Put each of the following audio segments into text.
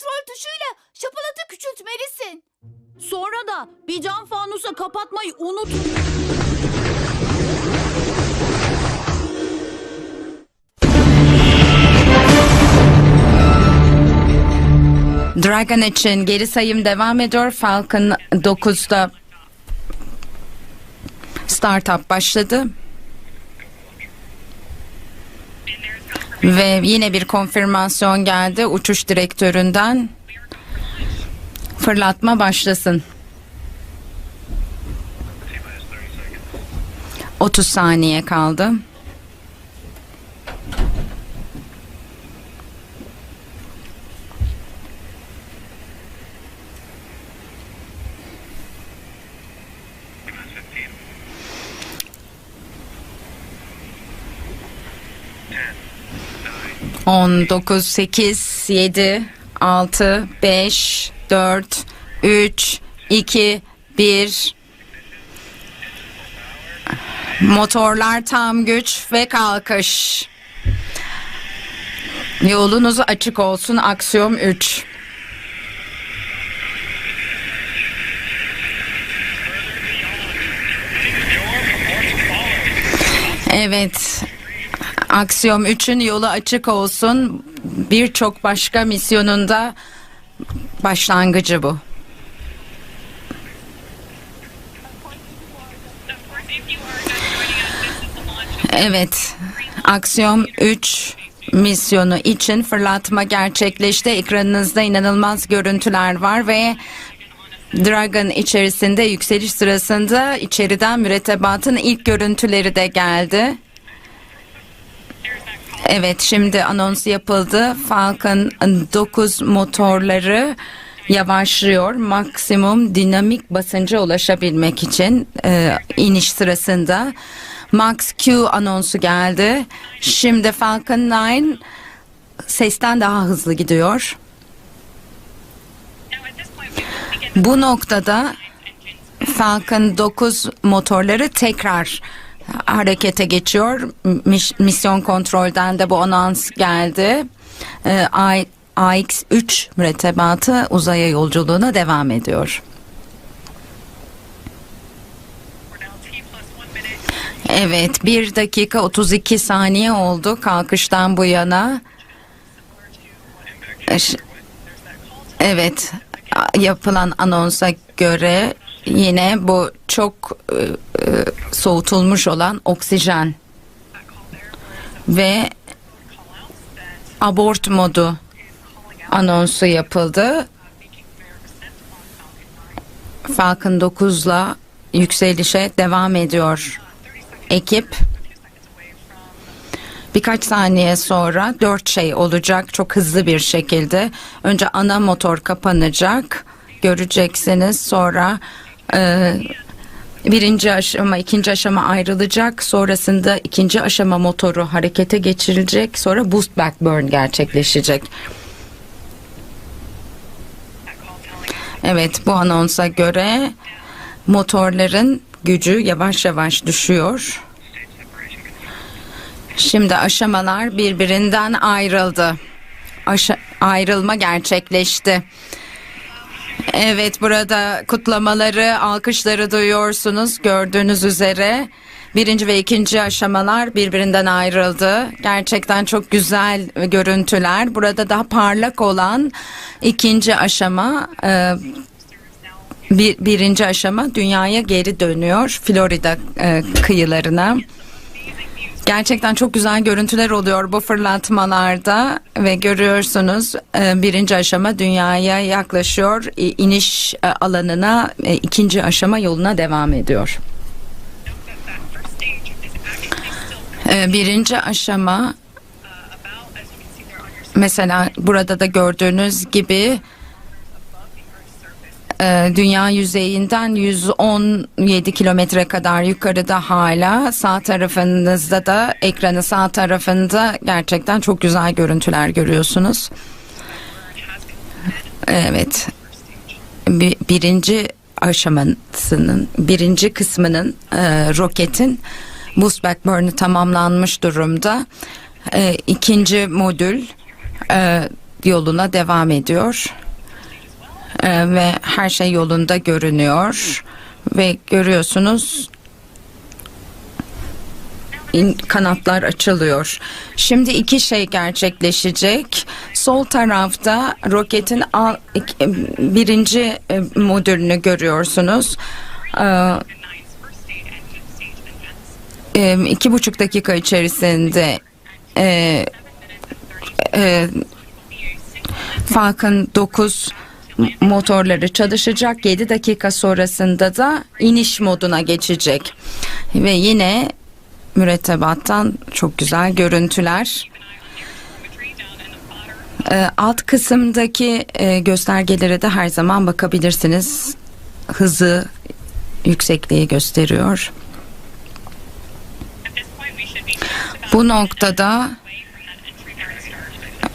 kontrol tuşuyla şapalatı küçültmelisin. Sonra da bir cam fanusa kapatmayı unut. Dragon için geri sayım devam ediyor. Falcon 9'da startup başladı. Ve yine bir konfirmasyon geldi uçuş direktöründen. Fırlatma başlasın. 30 saniye kaldı. On, dokuz, sekiz, yedi, altı, beş, dört, üç, iki, bir. Motorlar tam güç ve kalkış. Yolunuz açık olsun aksiyom 3. Evet. Aksiyom 3'ün yolu açık olsun. Birçok başka misyonunda başlangıcı bu. Evet. Aksiyon 3 misyonu için fırlatma gerçekleşti. Ekranınızda inanılmaz görüntüler var ve Dragon içerisinde yükseliş sırasında içeriden mürettebatın ilk görüntüleri de geldi. Evet şimdi anons yapıldı. Falcon 9 motorları yavaşlıyor. Maksimum dinamik basınca ulaşabilmek için e, iniş sırasında. Max Q anonsu geldi. Şimdi Falcon 9 sesten daha hızlı gidiyor. Bu noktada Falcon 9 motorları tekrar harekete geçiyor. Mis- misyon kontrolden de bu anons geldi. Ee, I- AX-3 mürettebatı uzaya yolculuğuna devam ediyor. Evet, 1 dakika 32 saniye oldu kalkıştan bu yana. Evet, yapılan anonsa göre yine bu çok e, e, soğutulmuş olan oksijen ve abort modu anonsu yapıldı. Falcon 9'la yükselişe devam ediyor ekip. Birkaç saniye sonra dört şey olacak çok hızlı bir şekilde. Önce ana motor kapanacak. Göreceksiniz sonra e, birinci aşama, ikinci aşama ayrılacak. Sonrasında ikinci aşama motoru harekete geçirilecek. Sonra boost back burn gerçekleşecek. Evet bu anonsa göre motorların gücü yavaş yavaş düşüyor. Şimdi aşamalar birbirinden ayrıldı. Aşa- ayrılma gerçekleşti. Evet burada kutlamaları, alkışları duyuyorsunuz gördüğünüz üzere. Birinci ve ikinci aşamalar birbirinden ayrıldı. Gerçekten çok güzel görüntüler. Burada daha parlak olan ikinci aşama e, bir, birinci aşama dünyaya geri dönüyor Florida e, kıyılarına. Gerçekten çok güzel görüntüler oluyor bu fırlatmalarda ve görüyorsunuz e, birinci aşama dünyaya yaklaşıyor İ- iniş e, alanına e, ikinci aşama yoluna devam ediyor. E, Birinci aşama mesela burada da gördüğünüz gibi e, dünya yüzeyinden 117 kilometre kadar yukarıda hala sağ tarafınızda da ekranı sağ tarafında gerçekten çok güzel görüntüler görüyorsunuz. Evet. Bir, birinci aşamasının birinci kısmının e, roketin boost back burn'ı tamamlanmış durumda. E, ikinci modül e, yoluna devam ediyor. Ee, ve her şey yolunda görünüyor. Ve görüyorsunuz in- kanatlar açılıyor. Şimdi iki şey gerçekleşecek. Sol tarafta roketin al- ik- birinci e, modülünü görüyorsunuz. Ee, e, iki buçuk dakika içerisinde e, e, Falcon 9 motorları çalışacak. 7 dakika sonrasında da iniş moduna geçecek. Ve yine mürettebattan çok güzel görüntüler. E, alt kısımdaki e, göstergelere de her zaman bakabilirsiniz. Hızı, yüksekliği gösteriyor. Bu noktada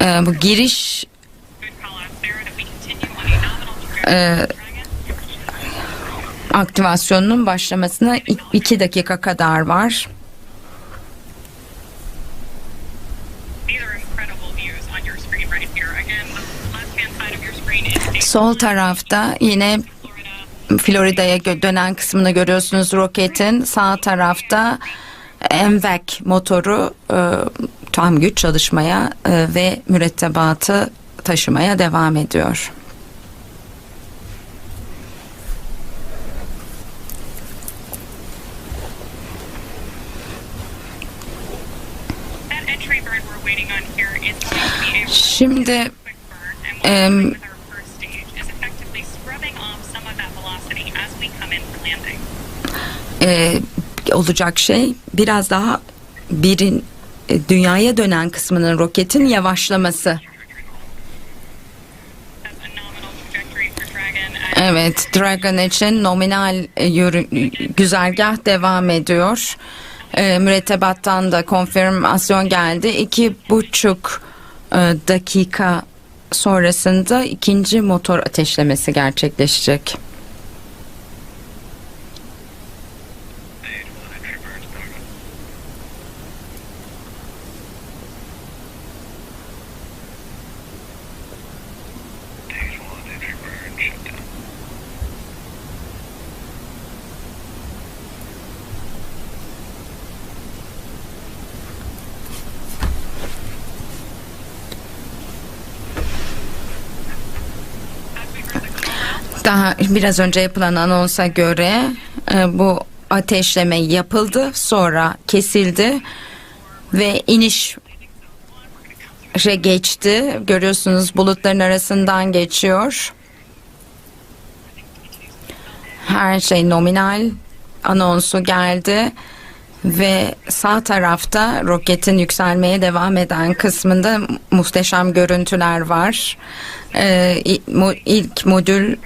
e, bu giriş e, aktivasyonunun başlamasına 2 dakika kadar var. Sol tarafta yine Florida. Florida'ya dönen kısmını görüyorsunuz roketin. Sağ tarafta MVAC motoru e, tam güç çalışmaya e, ve mürettebatı taşımaya devam ediyor. For landing. e, olacak şey biraz daha birin e, dünyaya dönen kısmının roketin yavaşlaması. Evet, Dragon için nominal e, yürü, güzergah devam ediyor. E, mürettebattan da konfirmasyon geldi. İki buçuk e, dakika sonrasında ikinci motor ateşlemesi gerçekleşecek. Daha biraz önce yapılan anonsa göre e, bu ateşleme yapıldı, sonra kesildi ve iniş geçti. Görüyorsunuz bulutların arasından geçiyor. Her şey nominal anonsu geldi ve sağ tarafta roketin yükselmeye devam eden kısmında muhteşem görüntüler var. Ee, ilk modül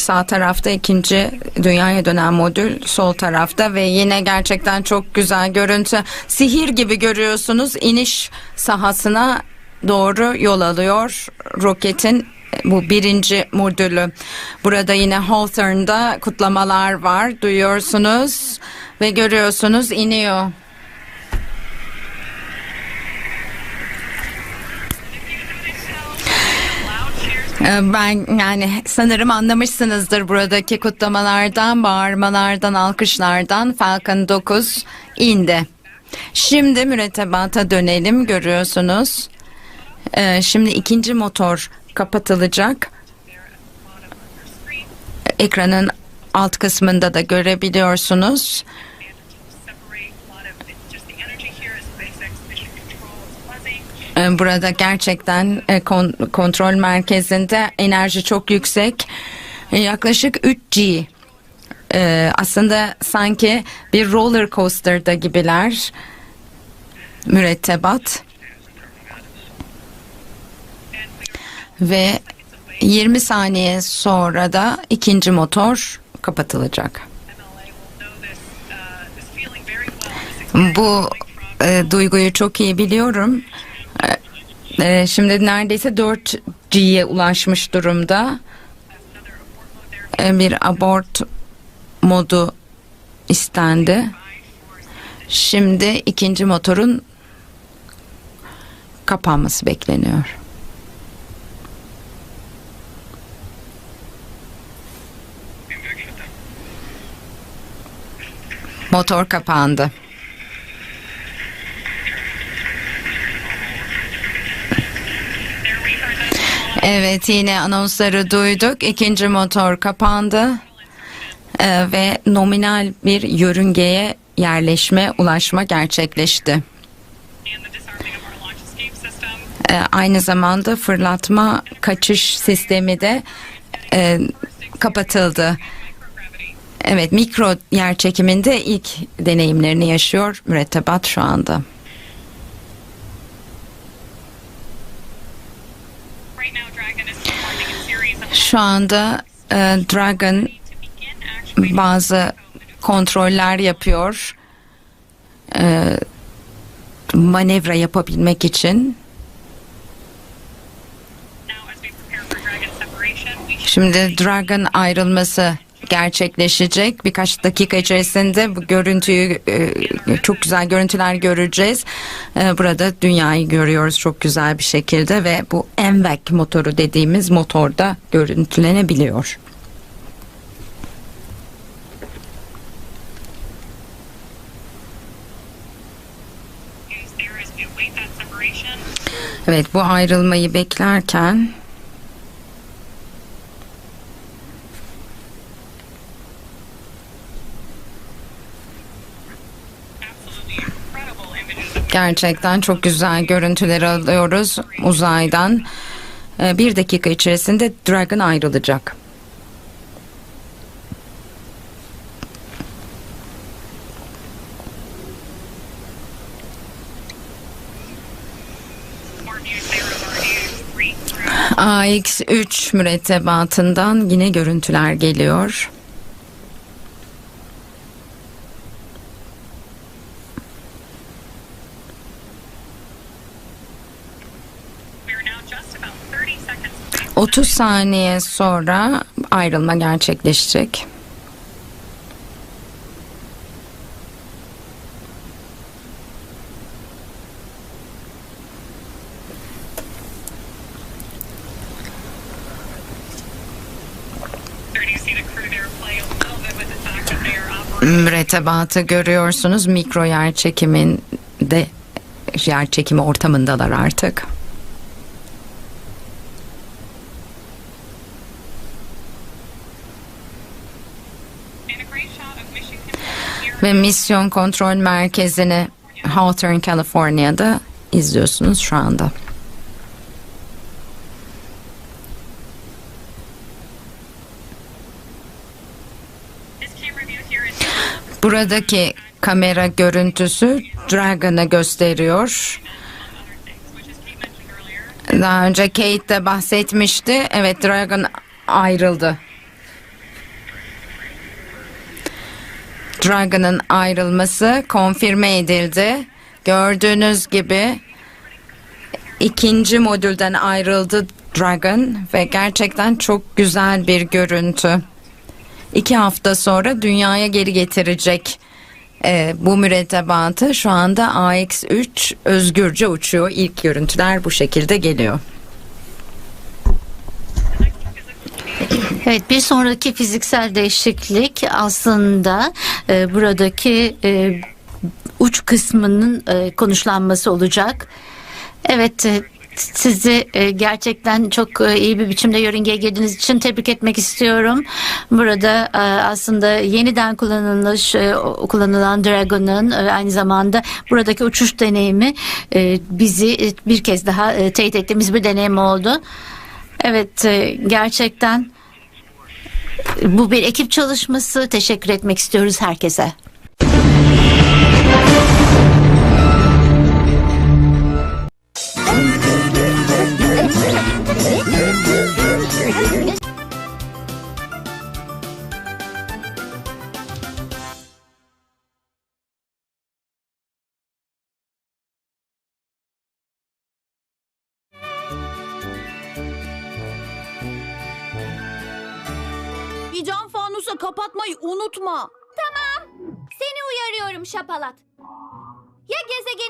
sağ tarafta ikinci dünyaya dönen modül sol tarafta ve yine gerçekten çok güzel görüntü. Sihir gibi görüyorsunuz iniş sahasına doğru yol alıyor roketin bu birinci modülü. Burada yine Hawthorne'da kutlamalar var duyuyorsunuz ve görüyorsunuz iniyor. Ben yani sanırım anlamışsınızdır buradaki kutlamalardan, bağırmalardan, alkışlardan Falcon 9 indi. Şimdi mürettebata dönelim görüyorsunuz. Ee, Şimdi ikinci motor kapatılacak. Ekranın alt kısmında da görebiliyorsunuz. Burada gerçekten e, kon- kontrol merkezinde enerji çok yüksek. E, Yaklaşık 3G. Ee, aslında sanki bir roller coaster'da gibiler. Mürettebat. Ve 20 saniye sonra da ikinci motor kapatılacak. Bu e, duyguyu çok iyi biliyorum e, şimdi neredeyse 4G'ye ulaşmış durumda. E, bir abort modu istendi. Şimdi ikinci motorun kapanması bekleniyor. Motor kapandı. Evet yine anonsları duyduk. İkinci motor kapandı. Ee, ve nominal bir yörüngeye yerleşme, ulaşma gerçekleşti. Ee, aynı zamanda fırlatma kaçış sistemi de e, kapatıldı. Evet mikro yer çekiminde ilk deneyimlerini yaşıyor mürettebat şu anda. Şu anda e, Dragon bazı kontroller yapıyor. E, manevra yapabilmek için. Şimdi Dragon ayrılması gerçekleşecek. Birkaç dakika içerisinde bu görüntüyü e, çok güzel görüntüler göreceğiz. E, Burada dünyayı görüyoruz çok güzel bir şekilde ve bu MVAC motoru dediğimiz motorda görüntülenebiliyor. Evet bu ayrılmayı beklerken gerçekten çok güzel görüntüler alıyoruz uzaydan. E, Bir dakika içerisinde Dragon ayrılacak. more views there of our new three AX3 mürettebatından yine görüntüler geliyor. 30 saniye sonra ayrılma gerçekleşecek. Mürettebatı görüyorsunuz mikro yer çekimin de yer çekimi ortamındalar artık. Ve misyon kontrol merkezini Hawthorne, California'da izliyorsunuz şu anda. Buradaki kamera görüntüsü Dragon'ı gösteriyor. Daha önce Kate de bahsetmişti. Evet Dragon ayrıldı. Dragon'ın ayrılması konfirme edildi. Gördüğünüz gibi ikinci modülden ayrıldı Dragon ve gerçekten çok güzel bir görüntü. İki hafta sonra dünyaya geri getirecek e, bu mürettebatı şu anda AX3 özgürce uçuyor. İlk görüntüler bu şekilde geliyor. Evet bir sonraki fiziksel değişiklik aslında e, buradaki e, uç kısmının e, konuşlanması olacak. Evet e, sizi e, gerçekten çok e, iyi bir biçimde yörüngeye girdiğiniz için tebrik etmek istiyorum. Burada e, aslında yeniden kullanılmış e, kullanılan Dragon'un e, aynı zamanda buradaki uçuş deneyimi e, bizi e, bir kez daha e, teyit ettiğimiz bir deneyim oldu. Evet e, gerçekten bu bir ekip çalışması. Teşekkür etmek istiyoruz herkese. Kapatmayı unutma. Tamam. Seni uyarıyorum şapalat. Ya gezegenimiz